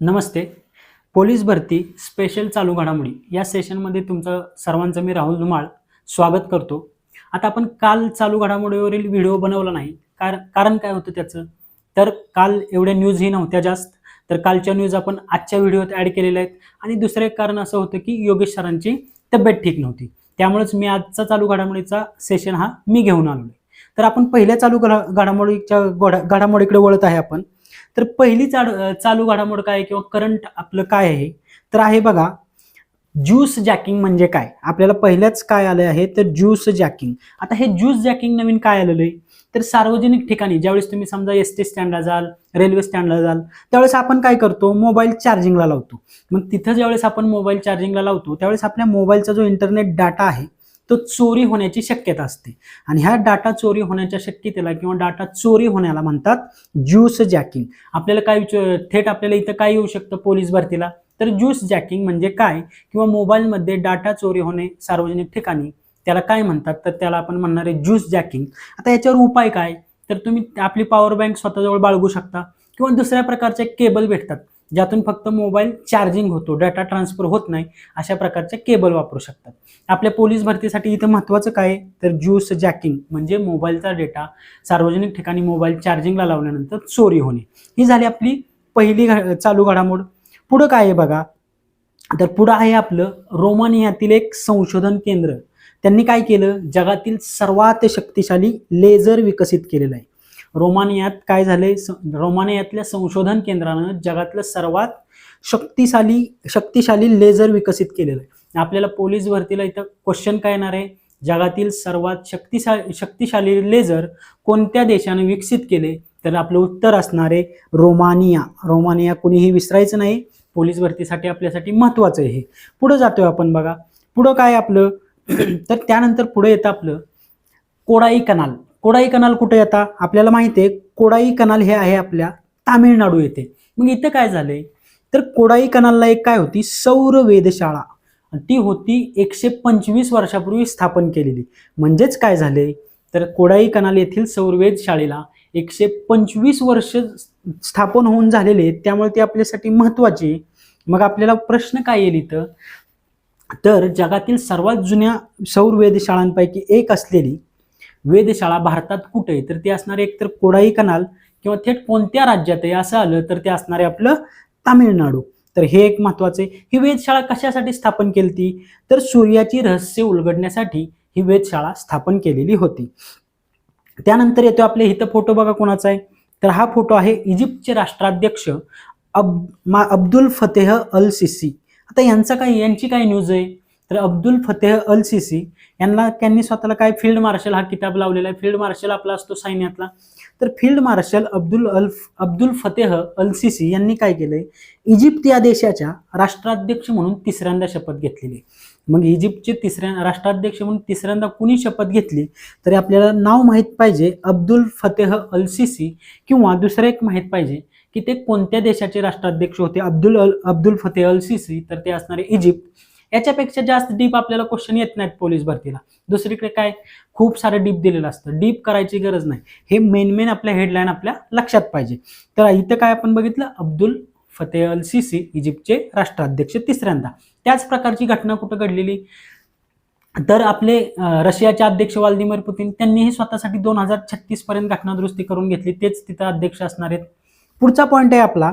नमस्ते. Police भरती special चालू घडामोडी. या सेशनमध्ये तुमचं सर्वांचं मी राहुल धुमाळ स्वागत करतो. आता आपण काल चालू घडामोडीवरील व्हिडिओ बनवला नाही. कार कारण काय होतं त्याचं? तर काल एवढ्या न्यूजही नव्हत्या जास्त. तर कालच्या न्यूज आपण आजच्या व्हिडिओत ॲड केलेल्या आहेत. आणि दुसरं एक कारण असं होतं की योगेश सरांची तब्येत ठीक नव्हती. त्यामुळेच मी आजचा चालू घडामोडीचा सेशन हा मी घेऊन आलो तर आपण पहिल्या चालू घडा घडामोडीच्या घोडा घडामोडीकडे वळत आहे आपण. तर पहिली चाड चालू घडामोड काय आहे किंवा करंट आपलं काय आहे? तर आहे बघा ज्यूस जॅकिंग म्हणजे काय? आपल्याला पहिल्याच काय आलं आहे? तर ज्यूस जॅकिंग आता हे ज्यूस जॅकिंग नवीन काय आलेलं आहे? तर सार्वजनिक ठिकाणी ज्यावेळेस तुम्ही समजा एस टी स्टँडला जाल रेल्वे स्टँडला जाल त्यावेळेस आपण काय करतो? मोबाईल चार्जिंगला लावतो. मग तिथं ज्यावेळेस आपण मोबाईल चार्जिंगला लावतो त्यावेळेस आपल्या मोबाईलचा जो इंटरनेट डाटा आहे तो चोरी होण्याची शक्यता असते. आणि ह्या डाटा चोरी होण्याच्या शक्यतेला किंवा डाटा चोरी होण्याला म्हणतात ज्यूस जॅकिंग. आपल्याला काय थेट आपल्याला इथं काय येऊ शकतं? पोलीस भरतीला. तर ज्यूस जॅकिंग म्हणजे काय? किंवा मोबाईलमध्ये डाटा चोरी होणे सार्वजनिक ठिकाणी त्याला काय म्हणतात? तर त्याला आपण म्हणणार आहे ज्यूस जॅकिंग. आता याच्यावर उपाय काय? तर तुम्ही आपली पॉवर बँक स्वतःजवळ बाळगू शकता. किंवा दुसऱ्या प्रकारचे केबल भेटतात. ज्यातून फक्त मोबाईल चार्जिंग होतो डाटा ट्रान्सफर होत नाही अशा प्रकारचे केबल वापरू शकतात. आपल्या पोलीस भरतीसाठी इथं महत्त्वाचं काय? तर ज्यूस जॅकिंग म्हणजे मोबाईलचा डेटा सार्वजनिक ठिकाणी मोबाईल चार्जिंगला लावल्यानंतर चोरी होणे. ही झाली आपली पहिली चालू घडामोड. पुढं काय आहे बघा? तर पुढं आहे आपलं रोमानियातील एक संशोधन केंद्र. त्यांनी काय केलं? जगातील सर्वात शक्तिशाली लेझर विकसित केलेलं आहे. रोमानियात काय झाले स- रोमानियातल्या संशोधन केंद्रानं जगातलं सर्वात शक्तिशाली शक्तिशाली लेझर विकसित केलेलं आहे. आपल्याला पोलीस भरतीला इथं क्वेश्चन काय येणार आहे? जगातील सर्वात शक्तिशा शक्तिशाली लेझर कोणत्या देशाने विकसित केले? तर आपलं उत्तर असणार आहे रोमानिया. रोमानिया कुणीही विसरायचं नाही. पोलीस भरतीसाठी आपल्यासाठी महत्त्वाचं आहे हे. पुढं जातोय आपण बघा. पुढं काय आपलं? तर त्यानंतर पुढे येतं आपलं कोडाई कनाल. कोडाई कनाल कुठे येतात आपल्याला माहिती आहे कोडाई कनाल हे आहे आपल्या तामिळनाडू येथे. मग इथं काय झालंय? तर कोडाई कनालला एक काय होती? सौर वेधशाळा. ती होती एकशे पंचवीस वर्षापूर्वी स्थापन केलेली. म्हणजेच काय झाले? तर कोडाई कनाल येथील सौरवेध शाळेला एकशे पंचवीस वर्ष स्थापन होऊन झालेले आहेत. त्यामुळे ती आपल्यासाठी महत्त्वाची मग आपल्याला प्रश्न काय येईल इथं? तर जगातील सर्वात जुन्या सौर वेधशाळांपैकी एक असलेली वेधशाळा भारतात कुठे आहे? तर ते असणारे एकतर कोडाई कनाल किंवा थेट कोणत्या राज्यात आहे असं आलं तर ते असणारे आपलं तामिळनाडू. तर हे एक महत्त्वाचे ही वेधशाळा कशासाठी स्थापन केली ती तर सूर्याची रहस्य उलगडण्यासाठी ही वेधशाळा स्थापन केलेली होती. त्यानंतर येतो आपले इथं फोटो बघा कोणाचा आहे. तर हा फोटो आहे इजिप्तचे राष्ट्राध्यक्ष अब मा अब्दुल फतेह अल सिसी आता यांचा काय यांची काय न्यूज आहे? तर अब्दुल फतेह अल सिसी यांना त्यांनी स्वतःला काय फील्ड मार्शल हा किताब लावलेला आहे. फील्ड मार्शल आपला असतो सैन्यातला. तर field marshal Abdul al Abdul Fattah al Sisi यांनी काय केलंय? इजिप्त या देशाच्या राष्ट्राध्यक्ष म्हणून तिसऱ्यांदा शपथ घेतलेली. मग इजिप्तचे तिसऱ्या राष्ट्राध्यक्ष म्हणून तिसऱ्यांदा कुणी शपथ घेतली? तरी आपल्याला नाव माहीत पाहिजे अब्दुल फतेह अल सिसी किंवा दुसरं एक माहीत पाहिजे की ते कोणत्या देशाचे राष्ट्राध्यक्ष होते? Abdul al Abdul Fattah al Sisi तर ते असणारे इजिप्त. याच्यापेक्षा जास्त डीप आपल्याला क्वेश्चन येत नाहीत पोलीस भरतीला. दुसरीकडे काय? खूप सारं डीप दिलेलं असतं. डीप करायची गरज नाही. हे मेन मेन आपल्या हेडलाईन आपल्या लक्षात पाहिजे. तर इथं काय आपण बघितलं? अब्दुल फतेह अल सिसी इजिप्तचे राष्ट्राध्यक्ष तिसऱ्यांदा. त्याच प्रकारची घटना कुठं घडलेली? तर आपले रशियाचे अध्यक्ष व्लादिमीर पुतीन त्यांनीही स्वतःसाठी दोन हजार छत्तीस पर्यंत घटना दुरुस्ती करून घेतली. तेच तिथं अध्यक्ष असणार आहेत. पुढचा पॉईंट आहे आपला.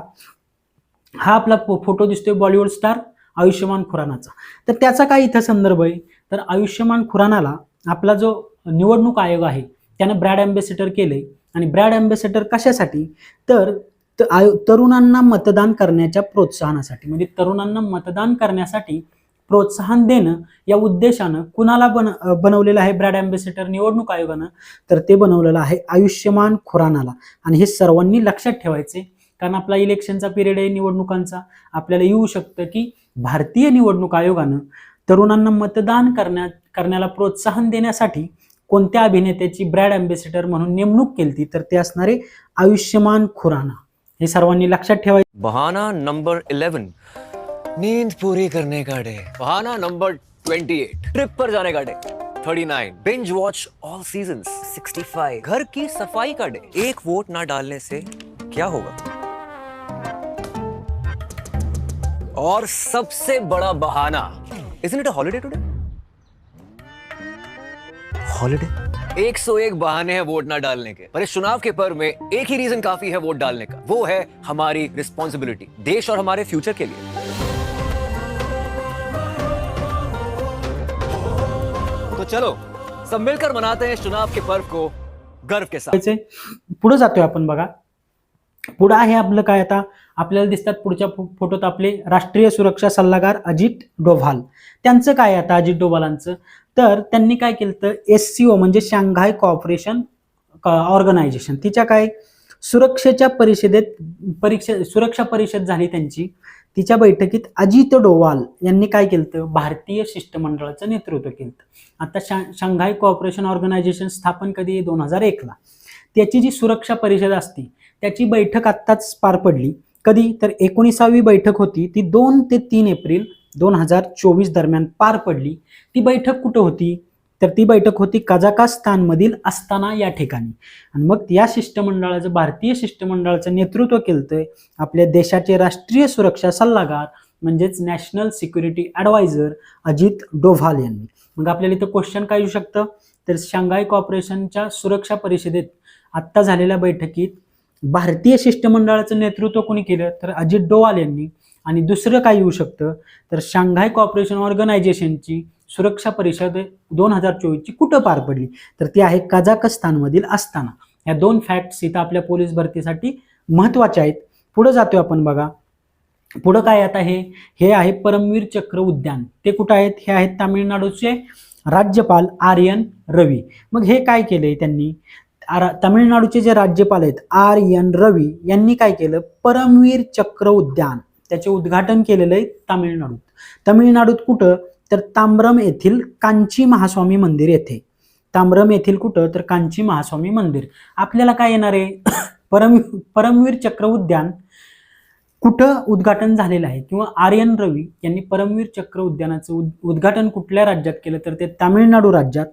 हा आपला फोटो दिसतोय बॉलिवूड स्टार आयुष्यमान खुरानाचा. तर त्याचा काय इथं संदर्भ आहे? तर आयुष्यमान खुरानाला आपला जो निवडणूक आयोग आहे त्यानं ब्रॅड अँबेसिडर केले आणि ब्रॅड अँबेसिडर कशासाठी? तर त- तरुणांना मतदान करण्याच्या प्रोत्साहनासाठी. म्हणजे तरुणांना मतदान करण्यासाठी प्रोत्साहन देणं या उद्देशानं कुणाला बन बनवलेलं आहे ब्रॅड अँबेसिडर निवडणूक आयोगानं? तर ते बनवलेलं आहे आयुष्यमान खुरानाला. आणि हे सर्वांनी लक्षात ठेवायचे कारण आपला इलेक्शनचा पिरियड आहे निवडणुकांचा. आपल्याला येऊ शकतं की भारतीय निवडणूक आयोगानं तरुणांना मतदान करण्या करण्याला प्रोत्साहन देण्यासाठी कोणत्या अभिनेत्याची ब्रॅड अँबेसिडर म्हणून नेमणूक केली तर ते असणारे आयुष्यमान खुराना. हे सर्वांनी लक्षात ठेवायचे बहाना नंबर 11 नींद पूरी करने का डे बहाना नंबर 28 ट्रिप पर जाने का day 39 binge watch all seasons 65 घर की सफाई का डे एक वोट ना डालने से क्या होगा? और सबसे बड़ा बहाना। Isn't it a holiday today holiday एक सौ एक बहाने हैं वोट ना डालने के। पर इस चुनाव के पर्व में एक ही रीजन काफ़ी है वोट डालने का। वो है हमारी रिस्पॉन्सिबिलिटी देश और हमारे फ्यूचर के लिए। तो चलो सब मिलकर मनाते हैं इस चुनाव के पर्व को गर्व के साथ। पुढे जातोय आपण बघा। पुढं आहे आपलं काय आता? आपल्याला दिसतात पुढच्या फोटोत आपले राष्ट्रीय सुरक्षा सल्लागार अजित डोभाल. त्यांचं काय आता अजित डोभालांचं? तर त्यांनी काय केलं तर एस सी ओ म्हणजे शांघाय कॉपरेशन ऑर्गनायझेशन. तिच्या काय? सुरक्षेच्या परिषदेत परीक्षा सुरक्षा परिषद झाली त्यांची. तिच्या बैठकीत अजित डोवाल यांनी काय केलं भारतीय शिष्टमंडळाचं नेतृत्व केलं आता शा शांघाय कॉपरेशन ऑर्गनायझेशन स्थापन कधी? दोन हजार एकला त्याची जी सुरक्षा परिषद असते त्याची बैठक आत्ताच पार पडली. कधी? तर एकोणीसावी बैठक होती. ती दोन ते तीन एप्रिल दोन हजार चोवीस दरम्यान पार पडली. ती बैठक कुठं होती? तर ती बैठक होती कझाकस्तानमधील अस्ताना या ठिकाणी. आणि मग या शिष्टमंडळाचं भारतीय शिष्टमंडळाचं नेतृत्व केलं आपल्या देशाचे राष्ट्रीय सुरक्षा सल्लागार म्हणजेच national security adviser Ajit Doval यांनी. मग आपल्याला इथं क्वेश्चन काय येऊ शकतं? तर शांघाय कॉपरेशनच्या सुरक्षा परिषदेत आत्ता झालेल्या बैठकीत भारतीय शिष्टमंडळाचं नेतृत्व कोणी केलं तर अजित डोवाल यांनी. आणि दुसरं काय येऊ शकतं तर शांघाय कॉपरेशन ऑर्गनायझेशनची सुरक्षा परिषद दोन हजार चोवीसची कुठं पार पडली? तर ती आहे कझाकस्तानमधील असताना या दोन फॅक्ट्स इथं आपल्या पोलीस भरतीसाठी महत्त्वाच्या आहेत. पुढं जातोय आपण बघा. पुढं काय आता हे? हे आहे परमवीर चक्र उद्यान. ते कुठं आहेत? हे आहेत तामिळनाडूचे राज्यपाल आर्यन रवी. मग हे काय केलंय त्यांनी? तामिळनाडूचे जे राज्यपाल आहेत आर. एन. रवी यांनी काय केलं? परमवीर चक्र उद्यान. त्याचे उद्घाटन केलेलं आहे तामिळनाडूत. तामिळनाडूत कुठं? तर तांब्रम येथील कांची महास्वामी मंदिर येथे. तांब्रम येथील कुठं? तर कांची महास्वामी मंदिर. आपल्याला काय येणार आहे? परम परमवीर चक्र उद्यान कुठं उद्घाटन झालेलं आहे? किंवा आर्यन रवी यांनी परमवीर चक्र उद्यानाचं उद- उद्घाटन कुठल्या राज्यात केलं? तर ते तामिळनाडू राज्यात.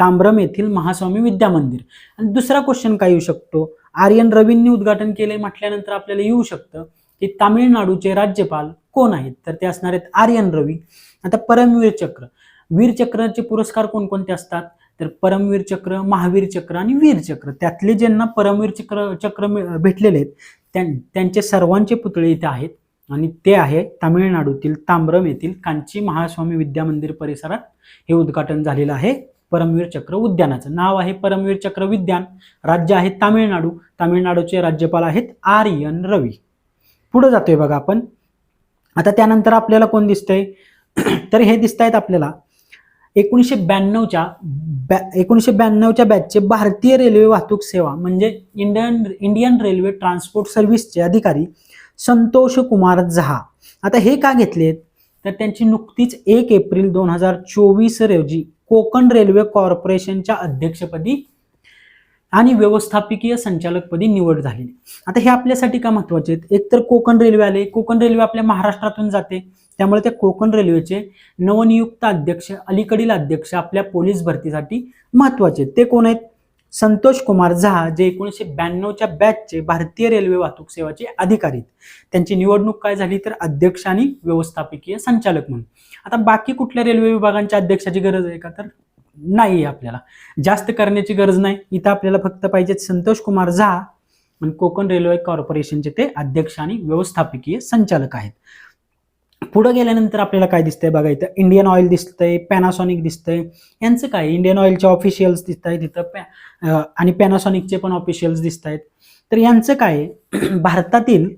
तांब्रम येथील महास्वामी विद्या मंदिर. आणि दुसरा क्वेश्चन काय येऊ शकतो? आर्यन रवींनी उद्घाटन केले म्हटल्यानंतर आपल्याला येऊ शकतं की तामिळनाडूचे राज्यपाल कोण आहेत? तर ते असणार आहेत आर्यन रवी. आता परमवीर चक्र. वीर चक्राचे पुरस्कार कोणकोणते असतात? तर परमवीर चक्र महावीर चक्र आणि वीर चक्र. त्यातले ज्यांना परमवीर चक्र चक्र भेटलेले आहेत त्यां- त्यांचे सर्वांचे पुतळे इथे आहेत. आणि ते आहे तामिळनाडूतील तांब्रम येथील कांची महास्वामी विद्या मंदिर परिसरात हे उद्घाटन झालेलं आहे. परमवीर चक्र उद्यानाचं. नाव आहे परमवीर चक्र विद्यान. राज्य आहे तामिळनाडू. तामिळनाडूचे राज्यपाल आहेत आर एन रवी. पुढे जातोय बघा आपण. आता त्यानंतर आपल्याला कोण दिसतंय? तर हे दिसत आहेत आपल्याला. एकोणीसशे ब्याण्णवच्या बॅ एकोणीसशे ब्याण्णवच्या बॅचचे भारतीय रेल्वे वाहतूक सेवा म्हणजे इंडियन इंडियन रेल्वे ट्रान्सपोर्ट सर्व्हिसचे अधिकारी संतोष कुमार झहा आता हे का घेतलेत? तर त्यांची नुकतीच एक एप्रिल दोन हजार चोवीस रोजी कोकण रेल्वे कॉर्पोरेशनच्या अध्यक्षपदी आणि व्यवस्थापकीय संचालकपदी निवड झालेली. आता हे आपल्यासाठी का महत्त्वाचे आहेत? एकतर कोकण रेल्वे आले. कोकण रेल्वे आपल्या महाराष्ट्रातून जाते. त्यामुळे त्या कोकण रेल्वेचे नवनियुक्त अध्यक्ष अलीकडील अध्यक्ष आपल्या पोलीस भरतीसाठी महत्त्वाचे आहेत. ते कोण आहेत? संतोष कुमार झा जे एकोणीसशे ब्याण्णवच्या बॅचचे भारतीय रेल्वे वाहतूक सेवाचे अधिकारी त्यांची निवडणूक काय झाली तर अध्यक्ष आणि व्यवस्थापकीय संचालक म्हणून. आता बाकी कुठल्या रेल्वे विभागांच्या अध्यक्षाची गरज आहे का तर नाही आपल्याला. जास्त करण्याची गरज नाही. इथं आपल्याला फक्त पाहिजे संतोष कुमार झा आणि कोकण रेल्वे कॉर्पोरेशनचे ते अध्यक्ष आणि व्यवस्थापकीय संचालक आहेत. पुढं गेल्यानंतर आपल्याला काय दिसतंय? बघा इथं इंडियन ऑइल दिसतंय पॅनासॉनिक दिसतंय. यांचं काय? इंडियन ऑइलचे ऑफिशियल्स दिसत आहेत इथं. पॅ आणि पॅनासॉनिकचे पण ऑफिशियल्स दिसत आहेत तर यांचं काय? भारतातील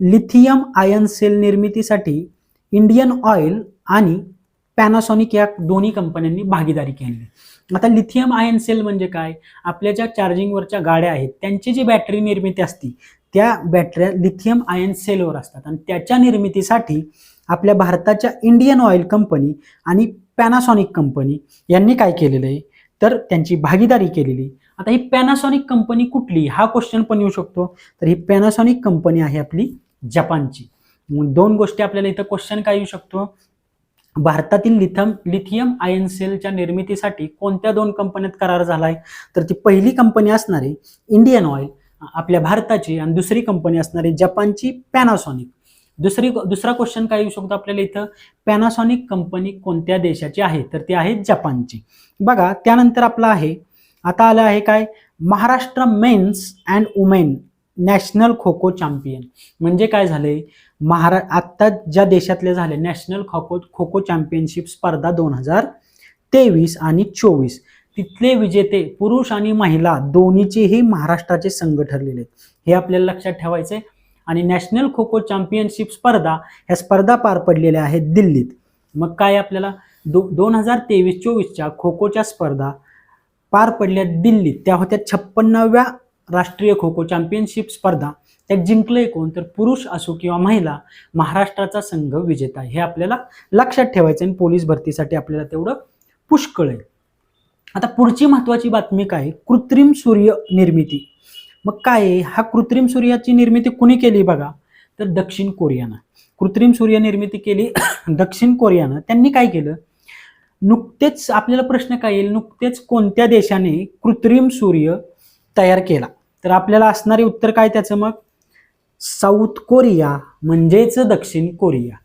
लिथियम आयन सेल निर्मितीसाठी इंडियन ऑइल आणि पॅनासॉनिक या दोन्ही कंपन्यांनी भागीदारी केली. आता लिथियम आयन सेल म्हणजे काय? आपल्या ज्या चार्जिंगवरच्या गाड्या आहेत त्यांची जी बॅटरी निर्मिती असती त्या बॅटऱ्या लिथियम आयन सेलवर असतात. आणि त्याच्या निर्मितीसाठी आपल्या भारताच्या इंडियन ऑइल कंपनी आणि पॅनासॉनिक कंपनी यांनी काय केलेलं आहे? तर त्यांची भागीदारी केलेली. आता ही पॅनासॉनिक कंपनी कुठली? हा क्वेश्चन पण येऊ शकतो. तर ही पॅनासॉनिक कंपनी आहे आपली जपानची. दोन गोष्टी आपल्याला इथं क्वेश्चन काय येऊ शकतो? भारतातील लिथम लिथियम आयन सेलच्या निर्मितीसाठी कोणत्या दोन कंपन्यात करार झालाय? तर ती पहिली कंपनी असणारी इंडियन ऑइल आपल्या भारताची आणि दुसरी कंपनी असणारी जपानची पॅनासॉनिक दुसरी दुसरा क्वेश्चन काय येऊ शकतो आपल्याला इथं? पॅनासॉनिक कंपनी कोणत्या देशाची आहे? तर ती आहे जपानची. बघा त्यानंतर आपलं आहे. आता आलं आहे काय? Maharashtra men's and women national kho kho champion. म्हणजे काय झालंय? महारा आत्ता ज्या देशातले झाले नॅशनल खो खो खो खो चॅम्पियनशिप स्पर्धा दोन हजार तेवीस आणि चोवीस. तिथले विजेते पुरुष आणि महिला दोन्हीचेही महाराष्ट्राचे संघ ठरलेले आहेत. हे आपल्याला लक्षात ठेवायचे आणि नॅशनल खो खो चॅम्पियनशिप स्पर्धा ह्या स्पर्धा पार पडलेल्या आहेत दिल्लीत. मग काय आपल्याला दो दोन हजार तेवीस चोवीसच्या खो खोच्या स्पर्धा पार पडल्या दिल्लीत. त्या होत्या छप्पन्नाव्या राष्ट्रीय खो खो चॅम्पियनशिप स्पर्धा. त्यात जिंकलंय कोण? तर पुरुष असो किंवा महिला महाराष्ट्राचा संघ विजेता. हे आपल्याला लक्षात ठेवायचं आणि पोलीस भरतीसाठी आपल्याला तेवढं पुष्कळ आहे. आता पुढची महत्वाची बातमी काय? कृत्रिम सूर्य निर्मिती मग काय आहे? हा कृत्रिम सूर्याची निर्मिती कुणी केली बघा? तर दक्षिण कोरियानं. कृत्रिम सूर्य निर्मिती केली दक्षिण कोरियानं. त्यांनी काय केलं? नुकतेच आपल्याला प्रश्न काय येईल? नुकतेच कोणत्या देशाने कृत्रिम सूर्य तयार केला? तर आपल्याला असणारे उत्तर काय त्याचं मग? साऊथ कोरिया म्हणजेच दक्षिण कोरिया.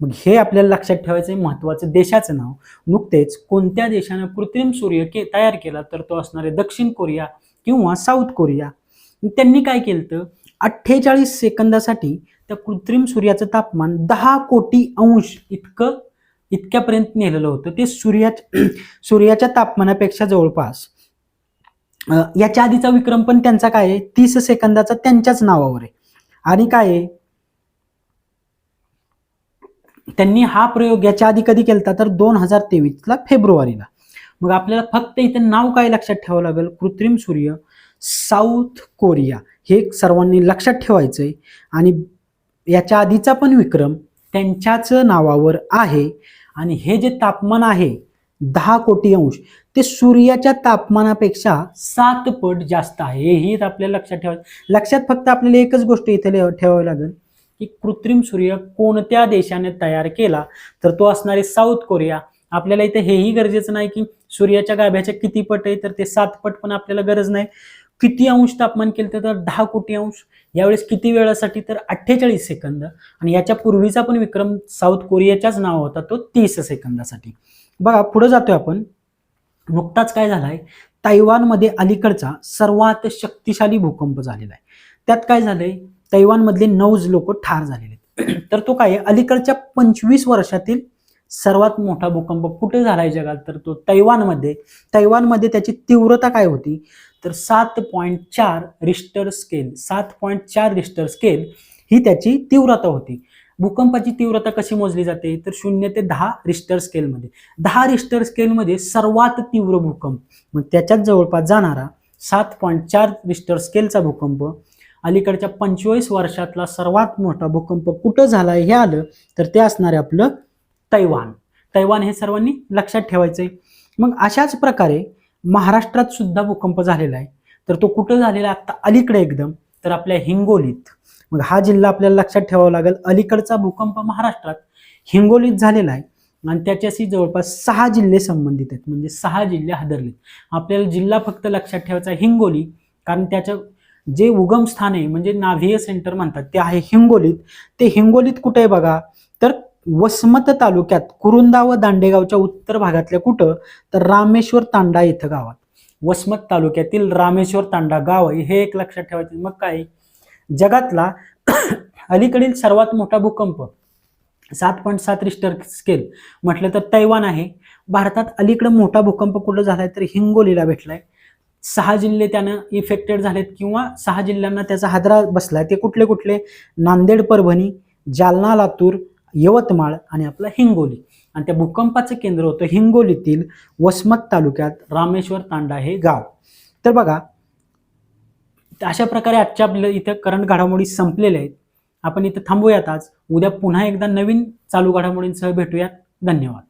मग हे आपल्याला लक्षात ठेवायचं आहे महत्त्वाचं देशाचं नाव. नुकतेच कोणत्या देशानं कृत्रिम सूर्य के तयार केला? तर तो असणार आहे दक्षिण कोरिया किंवा साऊथ कोरिया. त्यांनी काय केलं तर अठ्ठेचाळीस सेकंदासाठी त्या कृत्रिम सूर्याचं तापमान दहा कोटी अंश इतकं इतक्यापर्यंत नेलेलं होतं. ते सूर्याच्या सूर्याच्या तापमानापेक्षा जवळपास. याच्या आधीचा विक्रम पण त्यांचा काय आहे? तीस सेकंदाचा त्यांच्याच नावावर आहे. आणि काय आहे? त्यांनी हा प्रयोग याच्या आधी कधी केला तर दोन हजार तेवीसला फेब्रुवारीला. मग आपल्याला फक्त इथं नाव काय लक्षात ठेवावं लागेल? कृत्रिम सूर्य. साऊथ कोरिया हे सर्वांनी लक्षात ठेवायचं आहे आणि याच्या आधीचा पण विक्रम त्यांच्याच नावावर आहे. आणि हे जे तापमान आहे दहा कोटी अंश ते सूर्याच्या तापमानापेक्षा सात पट जास्त आहे. हेही आपल्याला लक्षात ठेवायचं. लक्षात फक्त आपल्याला एकच गोष्ट इथे ले- ठेवावी लागेल की कृत्रिम सूर्य कोणत्या देशाने तयार केला? तर तो असणारे साऊथ कोरिया. आपल्याला इथे हेही गरजेचं नाही की सूर्याच्या गाभ्याच्या किती पट आहे तर ते सात पट पण आपल्याला गरज नाही. किती अंश तापमान केलं तर दहा कोटी अंश. यावेळेस किती वेळासाठी? तर अठ्ठेचाळीस सेकंद. आणि याच्या पूर्वीचा पण विक्रम साऊथ कोरियाच्याच नाव होता तो तीस सेकंदासाठी. बघा पुढे जातोय आपण. नुकताच काय झालाय? तैवानमध्ये अलीकडचा सर्वात शक्तिशाली भूकंप झालेला आहे. त्यात काय झालंय? तैवानमधले नऊ लोक ठार झालेले आहेत. तर तो काय आहे? अलीकडच्या पंचवीस वर्षातील सर्वात मोठा भूकंप कुठे झालाय जगात? तर तो तैवानमध्ये. तैवानमध्ये त्याची तीव्रता काय होती? तर सात पॉईंट चार रिस्टर स्केल सात पॉईंट चार रिस्टर स्केल ही त्याची तीव्रता होती. भूकंपाची तीव्रता कशी मोजली जाते? तर शून्य ते दहा रिस्टर स्केलमध्ये. दहा रिस्टर स्केलमध्ये सर्वात तीव्र भूकंप मग त्याच्यात जवळपास जाणारा सात पॉईंट चार रिस्टर स्केलचा भूकंप अलीकडच्या पंचवीस वर्षातला सर्वात मोठा भूकंप कुठं झाला हे आलं तर ते असणार आहे आपलं तैवान. तैवान हे सर्वांनी लक्षात ठेवायचं आहे मग अशाच प्रकारे महाराष्ट्रात सुद्धा भूकंप झालेला आहे. तर तो कुठं झालेला आत्ता अलीकडे एकदम. तर आपल्या हिंगोलीत. मग हा जिल्हा आपल्याला लक्षात ठेवावा लागेल. अलीकडचा भूकंप महाराष्ट्रात हिंगोलीत झालेला आहे. आणि त्याच्याशी जवळपास सहा जिल्हे संबंधित आहेत. म्हणजे सहा जिल्हे हादरले. आपल्याला जिल्हा फक्त लक्षात ठेवायचा आहे हिंगोली. कारण त्याचं जे उगम स्थान आहे म्हणजे नाव्हीय सेंटर म्हणतात ते आहे हिंगोलीत. ते हिंगोलीत कुठे आहे बघा? वसमत तालुक्यात कुरुंदा व दांडेगावच्या उत्तर भागातल्या कुठं? तर रामेश्वर तांडा इथं गावात. वसमत तालुक्यातील रामेश्वर तांडा गाव आहे. हे एक लक्षात ठेवायचं मग काय? जगातला अलीकडील सर्वात मोठा भूकंप सात पॉईंट सात रिस्टर स्केल म्हटलं तर तैवान आहे. भारतात अलीकडं मोठा भूकंप कुठं झालाय तर हिंगोलीला भेटलाय. सहा जिल्हे त्यानं इफेक्टेड झालेत किंवा सहा जिल्ह्यांना त्याचा हादरा बसलाय. ते कुठले कुठले? नांदेड परभणी जालना लातूर यवतमाळ आणि आपला हिंगोली. आणि त्या भूकंपाचं केंद्र होतं हिंगोलीतील वसमत तालुक्यात रामेश्वर तांडा हे गाव. तर बघा अशा प्रकारे आजच्या आपल्या इथं करंट घडामोडी संपलेल्या आहेत. आपण इथं थांबूयात आज. उद्या पुन्हा एकदा नवीन चालू घडामोडींसह भेटूयात. धन्यवाद.